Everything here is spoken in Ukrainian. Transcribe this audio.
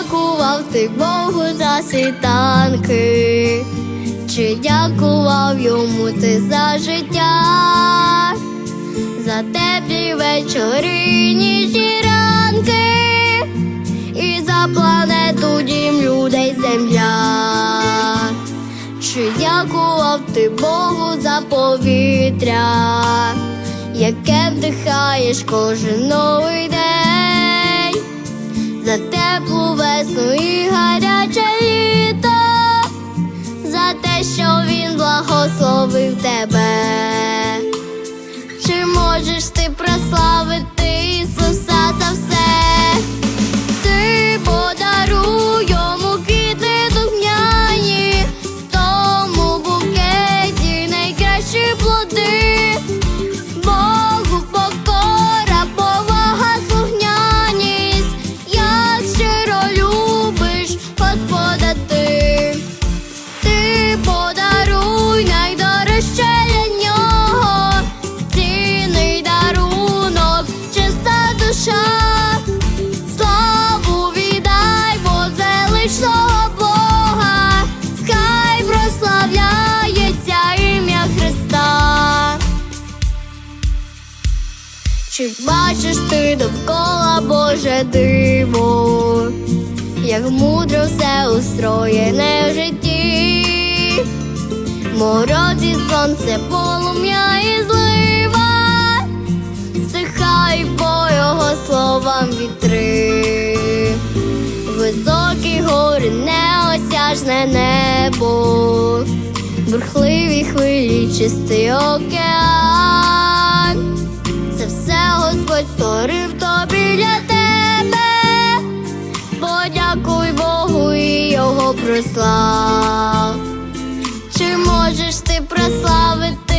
дякував ти Богу за світанки? Чи дякував йому ти за життя? За теплі вечори, ніжні ранки і за планету дім людей земля. Чи дякував ти Богу за повітря, яке вдихаєш кожен новий за теплу весну і гаряче літо, за те, що він благословив тебе. Чи можеш ти прославити Ісуса Чи бачиш ти довкола Боже диво, як мудро все устроєне в житті, морозі сонце, полум'я і злива, стихай по його словам вітри, високі гори, неосяжне небо, бурхливі хвилі, чистий океан. подякуй Богу і його прослав. Чи можеш ти прославити?